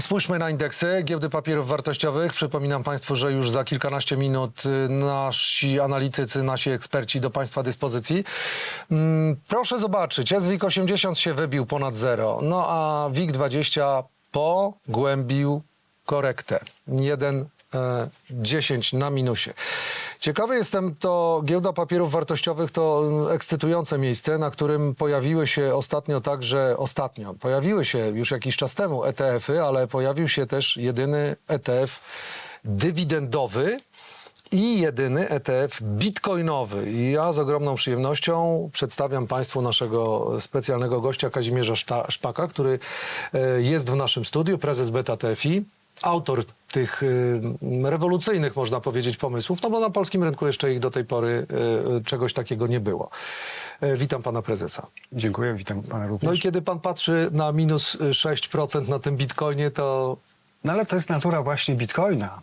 Spójrzmy na indeksy giełdy papierów wartościowych. Przypominam Państwu, że już za kilkanaście minut y, nasi analitycy, nasi eksperci do Państwa dyspozycji. Mm, Proszę zobaczyć, SWIG 80 się wybił ponad zero, no a WIG 20 pogłębił korektę. 1 e, 10 na minusie. Ciekawy jestem, to giełda papierów wartościowych to ekscytujące miejsce, na którym pojawiły się ostatnio także, ostatnio, pojawiły się już jakiś czas temu ETF-y, ale pojawił się też jedyny ETF dywidendowy i jedyny ETF bitcoinowy. I ja z ogromną przyjemnością przedstawiam Państwu naszego specjalnego gościa Kazimierza Szpaka, który e, jest w naszym studiu, prezes Beta TFI. Autor tych y, rewolucyjnych, można powiedzieć, pomysłów, no bo na polskim rynku jeszcze ich do tej pory y, czegoś takiego nie było. E, Witam pana prezesa. Dziękuję, witam pana również. No i kiedy pan patrzy na minus 6% na tym bitcoinie, to No ale to jest natura właśnie bitcoina.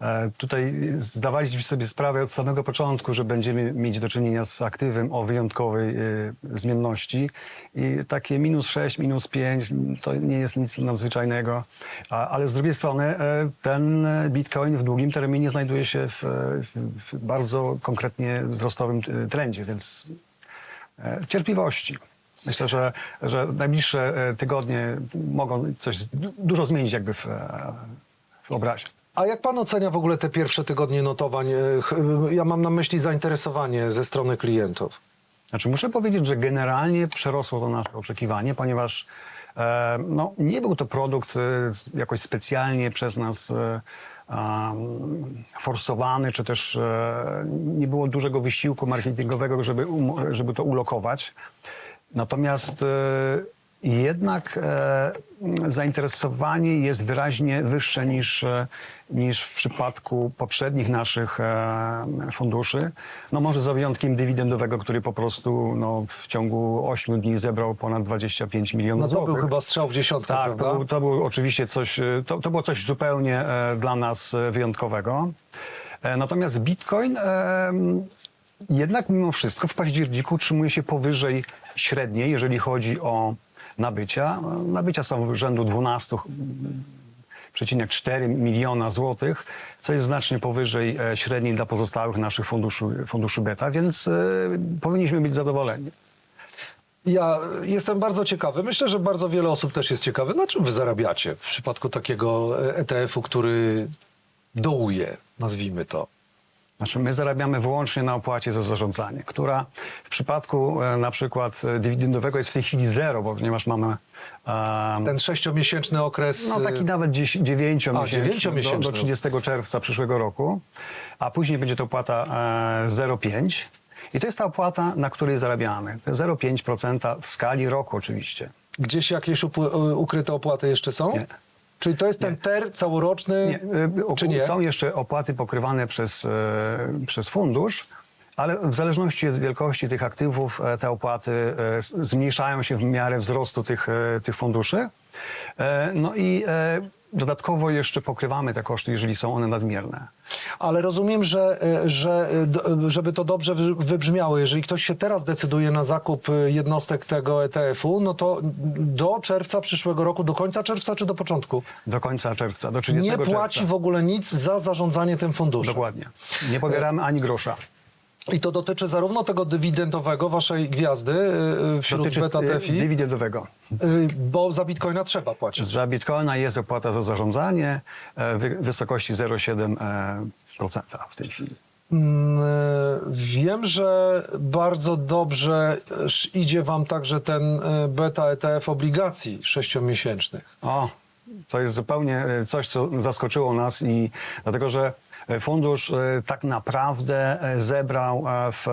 E, tutaj zdawaliśmy sobie sprawę od samego początku, że będziemy mieć do czynienia z aktywem o wyjątkowej e, zmienności i takie minus 6, minus 5 to nie jest nic nadzwyczajnego. Ale z drugiej strony e, ten bitcoin w długim terminie znajduje się w, w, bardzo konkretnie wzrostowym trendzie, więc cierpliwości. Myślę, że, że najbliższe e, tygodnie mogą coś du- dużo zmienić jakby w, e, w obrazie. A jak pan ocenia w ogóle te pierwsze tygodnie notowań? E, Ja mam na myśli zainteresowanie ze strony klientów. Znaczy muszę powiedzieć, że generalnie przerosło to nasze oczekiwanie, ponieważ e, no, nie był to produkt e, jakoś specjalnie przez nas e, um, forsowany, czy też e, nie było dużego wysiłku marketingowego, żeby, um, żeby to ulokować. Natomiast e, jednak e, zainteresowanie jest wyraźnie wyższe niż, e, niż w przypadku poprzednich naszych funduszy. No może za wyjątkiem dywidendowego, który po prostu no, w ciągu 8 dni zebrał ponad 25 milionów No to złotych. był chyba strzał w dziesiątkę, Tak, prawda? to, był- to był oczywiście coś, to, to było coś zupełnie dla nas wyjątkowego. Natomiast Bitcoin jednak mimo wszystko w październiku utrzymuje się powyżej średniej, jeżeli chodzi o nabycia. E, Nabycia są rzędu 12,4 miliona złotych, co jest znacznie powyżej e, średniej dla pozostałych naszych funduszy, funduszy beta, więc e, powinniśmy być zadowoleni. Ja jestem bardzo ciekawy. Myślę, że bardzo wiele osób też jest ciekawe. Na czym wy zarabiacie w przypadku takiego e, ETF-u, który dołuje, nazwijmy to? Znaczy my zarabiamy wyłącznie na opłacie za zarządzanie, która w przypadku e, na przykład e, dywidendowego jest w tej chwili zero, bo ponieważ mamy e, Ten sześciomiesięczny okres... no, taki e, nawet dzies- dziewięciomiesięczny do, dziewięciomiesięczny. do 30 czerwca przyszłego roku, a później będzie to opłata e, 0,5 i to jest ta opłata, na której zarabiamy. To jest 0,5% w skali roku oczywiście. Gdzieś jakieś upły- ukryte opłaty jeszcze są? Nie. Czyli to jest ten ter całoroczny, Nie, y, czy nie? Są jeszcze opłaty pokrywane przez, e, przez fundusz, ale w zależności od wielkości tych aktywów e, te opłaty e, zmniejszają się w miarę wzrostu tych, tych funduszy. No i dodatkowo jeszcze pokrywamy te koszty, jeżeli są one nadmierne. Ale rozumiem, że, e, że e, do- żeby to dobrze wy- wybrzmiało, jeżeli ktoś się teraz decyduje na zakup e, jednostek tego ETF-u, no to do czerwca przyszłego roku, do końca czerwca czy do początku? Do końca czerwca, do 30 Nie czerwca. płaci w ogóle nic za zarządzanie tym funduszem. Dokładnie. Nie pobieramy ani grosza. I to dotyczy zarówno tego dywidendowego waszej gwiazdy y, y, wśród Dotyczy beta y, TFI, dywidendowego. y, bo za bitcoina trzeba płacić. Za bitcoina jest opłata za zarządzanie e, w wysokości 0,7% w tej chwili. Mm, Wiem, że bardzo dobrze idzie wam także ten beta ETF obligacji sześciomiesięcznych. O, to jest zupełnie e, coś, co zaskoczyło nas i dlatego, że e, fundusz e, tak naprawdę zebrał w,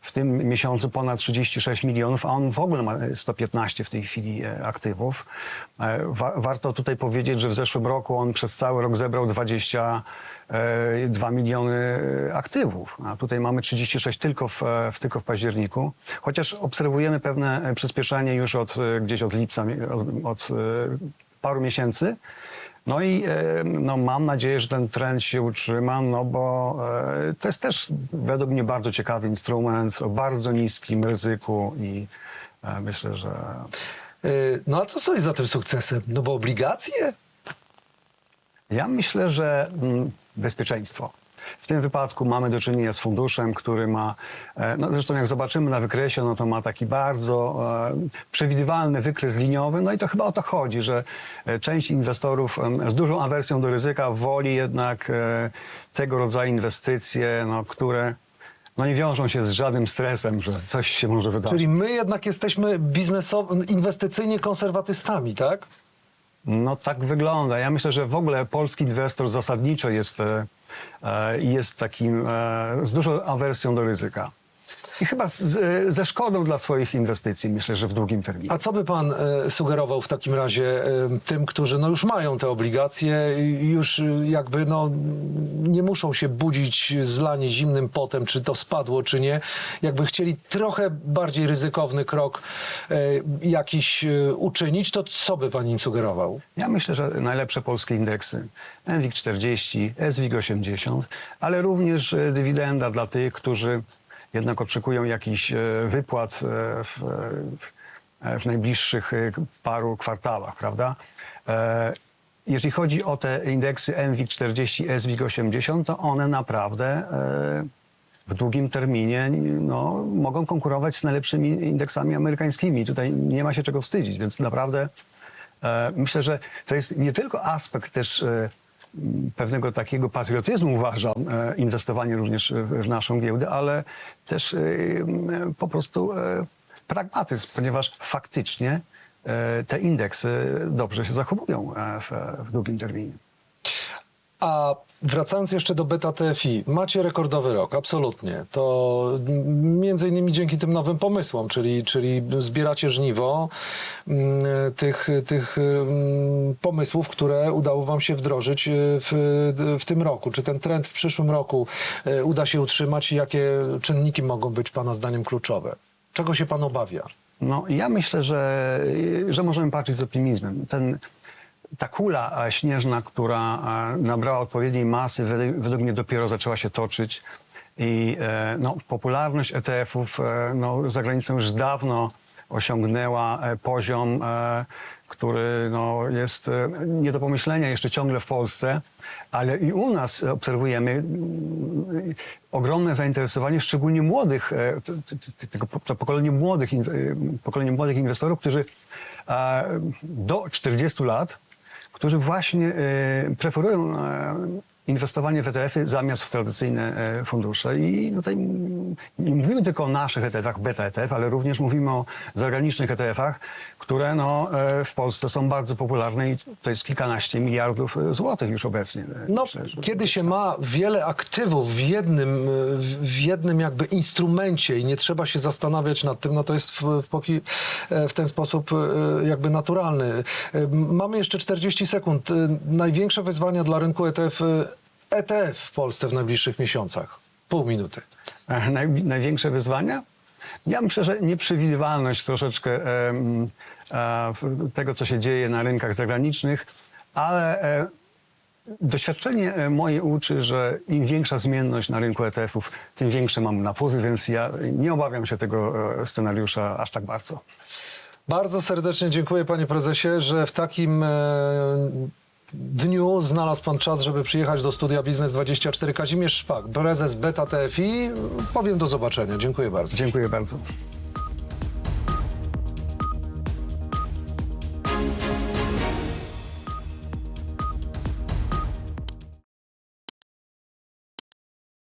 w tym miesiącu ponad 36 milionów, a on w ogóle ma e, 115 w tej chwili aktywów. Wa warto tutaj powiedzieć, że w zeszłym roku on przez cały rok zebrał 22 miliony e, aktywów, a tutaj mamy 36 tylko w, tylko w październiku, chociaż obserwujemy pewne przyspieszenie już od, gdzieś od lipca, od, od paru miesięcy. No i e, no, mam nadzieję, że ten trend się utrzyma, no bo e, to jest też według mnie bardzo ciekawy instrument o bardzo niskim ryzyku i e, myślę, że No a co stoi za tym sukcesem? No bo obligacje? Ja myślę, że mm, bezpieczeństwo. W tym wypadku mamy do czynienia z funduszem, który ma, e, no zresztą jak zobaczymy na wykresie, no to ma taki bardzo e, przewidywalny wykres liniowy, no i to chyba o to chodzi, że e, część inwestorów z dużą awersją do ryzyka woli jednak tego rodzaju inwestycje, no, które no nie wiążą się z żadnym stresem, że coś się może wydarzyć. Czyli my jednak jesteśmy biznesowo, inwestycyjnie konserwatystami, tak? No tak wygląda. Ja myślę, że w ogóle polski inwestor zasadniczo jest, jest takim e, z dużą awersją do ryzyka. I chyba z, z, ze szkodą dla swoich inwestycji, myślę, że w długim terminie. A co by pan e, sugerował w takim razie e, tym, którzy no już mają te obligacje, już e, jakby no, nie muszą się budzić zlanie zimnym potem, czy to spadło, czy nie. Jakby chcieli trochę bardziej ryzykowny krok e, jakiś e, uczynić, to co by pan im sugerował? Ja myślę, że najlepsze polskie indeksy NWIG 40, SWIG 80, ale również dywidenda dla tych, którzy jednak oczekują jakichś e, wypłat e, w, e, w najbliższych paru kwartałach, prawda? Jeżeli chodzi o te indeksy NWIG 40, SWIG 80, to one naprawdę w długim terminie no, mogą konkurować z najlepszymi indeksami amerykańskimi. Tutaj nie ma się czego wstydzić, więc naprawdę Myślę, że to jest nie tylko aspekt też pewnego takiego patriotyzmu, uważam, e, inwestowanie również w naszą giełdę, ale też e, po prostu e, pragmatyzm, ponieważ faktycznie te indeksy dobrze się zachowują w, w długim terminie. A wracając jeszcze do beta TFI, macie rekordowy rok, absolutnie. To między innymi dzięki tym nowym pomysłom, czyli, czyli zbieracie żniwo mm, tych, tych mm, pomysłów, które udało wam się wdrożyć y, w, w tym roku. Czy ten trend w przyszłym roku y, uda się utrzymać i jakie czynniki mogą być pana zdaniem kluczowe? Czego się pan obawia? No, ja myślę, że, że możemy patrzeć z optymizmem. Ten, ta kula e, śnieżna, która e, nabrała odpowiedniej masy, według, mnie dopiero zaczęła się toczyć. I e, no, popularność ETF-ów no, za granicą już dawno osiągnęła poziom, który no, jest nie do pomyślenia jeszcze ciągle w Polsce, ale i u nas obserwujemy mm, ogromne zainteresowanie, szczególnie młodych, tego, to pokolenie młodych, pokolenie młodych inwestorów, którzy do 40 lat, którzy właśnie e, preferują e, inwestowanie w ETF-y zamiast w tradycyjne e, fundusze. I tutaj nie mówimy tylko o naszych ETF-ach, beta ETF, ale również mówimy o zagranicznych ETF-ach, które no, e, w Polsce są bardzo popularne i to jest kilkanaście miliardów e, złotych już obecnie. No, kiedy się ma wiele aktywów w jednym, w jednym jakby instrumencie i nie trzeba się zastanawiać nad tym, no to jest w, w, ten sposób jakby naturalny. Mamy jeszcze 40 sekund. Największe wyzwania dla rynku ETF, ETF w Polsce w najbliższych miesiącach. Pół minuty. Naj, największe wyzwania? Ja myślę, że nieprzewidywalność troszeczkę em, tego, co się dzieje na rynkach zagranicznych, ale e, doświadczenie e, moje uczy, że im większa zmienność na rynku ETF-ów, tym większe mamy napływy, więc ja nie obawiam się tego e, scenariusza aż tak bardzo. Bardzo serdecznie dziękuję panie prezesie, że w takim e, dniu znalazł pan czas, żeby przyjechać do studia Biznes 24. Kazimierz Szpak, prezes Beta TFI. Powiem do zobaczenia. Dziękuję bardzo. Dziękuję bardzo.